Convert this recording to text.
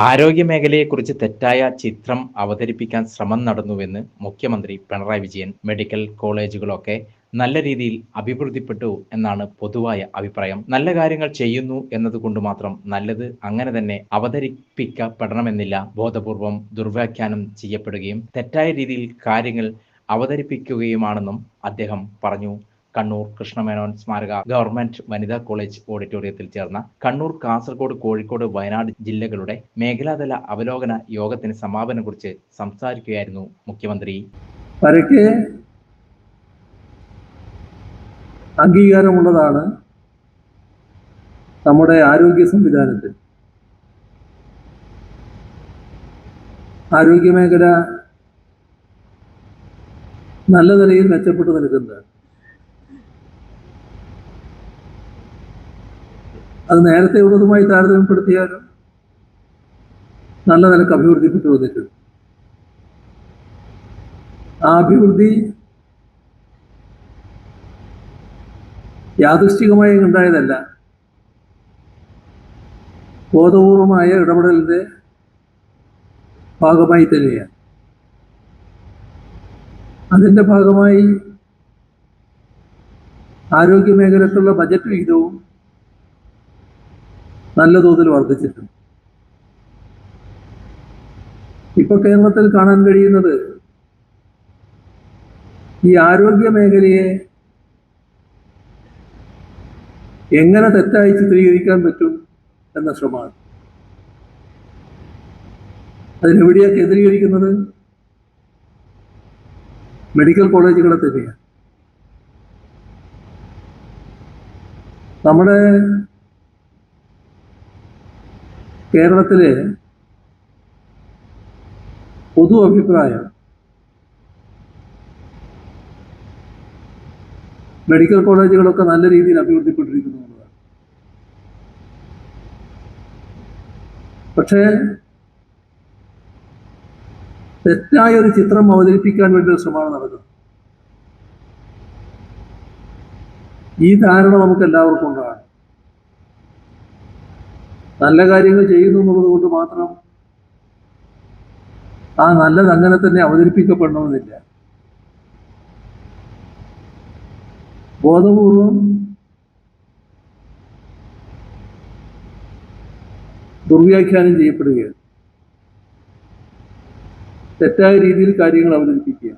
ആരോഗ്യ മേഖലയെക്കുറിച്ച് തെറ്റായ ചിത്രം അവതരിപ്പിക്കാൻ ശ്രമം നടന്നുവെന്ന് മുഖ്യമന്ത്രി പിണറായി വിജയൻ മെഡിക്കൽ കോളേജുകളൊക്കെ നല്ല രീതിയിൽ അഭിവൃദ്ധിപ്പെട്ടു എന്നാണ് പൊതുവായ അഭിപ്രായം. നല്ല കാര്യങ്ങൾ ചെയ്യുന്നു എന്നതുകൊണ്ട് മാത്രം നല്ലത് അങ്ങനെ തന്നെ അവതരിപ്പിക്കപ്പെടണമെന്നില്ല. ബോധപൂർവം ദുർവ്യാഖ്യാനം ചെയ്യപ്പെടുകയും തെറ്റായ രീതിയിൽ കാര്യങ്ങൾ അവതരിപ്പിക്കുകയുമാണെന്നും അദ്ദേഹം പറഞ്ഞു. കണ്ണൂർ കൃഷ്ണമേനോൻ സ്മാരക ഗവൺമെന്റ് വനിതാ കോളേജ് ഓഡിറ്റോറിയത്തിൽ ചേർന്ന കണ്ണൂർ കാസർഗോഡ് കോഴിക്കോട് വയനാട് ജില്ലകളുടെ മേഖലാതല അവലോകന യോഗത്തിന് സമാപനം കുറിച്ച് സംസാരിക്കുകയായിരുന്നു മുഖ്യമന്ത്രി. അംഗീകാരമുള്ളതാണ് നമ്മുടെ ആരോഗ്യ സംവിധാനത്തിൽ. ആരോഗ്യമേഖല നല്ല നിലയിൽ മെച്ചപ്പെട്ടു നിൽക്കുന്നത് അത് നേരത്തെ ഉള്ളതുമായി താരതമ്യപ്പെടുത്തിയാലും നല്ല നിലയ്ക്ക് അഭിവൃദ്ധിപ്പെട്ടു വന്നിട്ടുണ്ട്. ആ അഭിവൃദ്ധി യാദൃശ്ചികമായി ഉണ്ടായതല്ല. ബോധപൂർവമായ ഇടപെടലിന്റെ ഭാഗമായി തന്നെയാണ്. അതിന്റെ ഭാഗമായി ആരോഗ്യ മേഖലക്കുള്ള ബജറ്റ് വിഹിതവും നല്ല തോതിൽ വർദ്ധിച്ചിട്ടുണ്ട്. ഇപ്പൊ കേരളത്തിൽ കാണാൻ കഴിയുന്നത് ഈ ആരോഗ്യ മേഖലയെ എങ്ങനെ തെറ്റായി ചിത്രീകരിക്കാൻ പറ്റും എന്ന ശ്രമമാണ്. അതിനെവിടെയാണ് കേന്ദ്രീകരിക്കുന്നത് മെഡിക്കൽ കോളേജുകളെ തന്നെയാണ്. നമ്മുടെ കേരളത്തിലെ പൊതു അഭിപ്രായം മെഡിക്കൽ കോളേജുകളൊക്കെ നല്ല രീതിയിൽ അഭിവൃദ്ധിപ്പെട്ടിരിക്കുന്നു എന്നുള്ളതാണ്. പക്ഷേ തെറ്റായ ഒരു ചിത്രം അവതരിപ്പിക്കാൻ വേണ്ടി ഒരു ശ്രമമാണ് നടക്കുന്നത്. ഈ ധാരണ നമുക്ക് എല്ലാവർക്കും ഉണ്ടാകും നല്ല കാര്യങ്ങൾ ചെയ്യുന്നു എന്നുള്ളത് കൊണ്ട് മാത്രം ആ നല്ലത് അങ്ങനെ തന്നെ അവതരിപ്പിക്കപ്പെടണമെന്നില്ല. ബോധപൂർവം ദുർവ്യാഖ്യാനം ചെയ്യപ്പെടുകയാണ്. തെറ്റായ രീതിയിൽ കാര്യങ്ങൾ അവതരിപ്പിക്കുക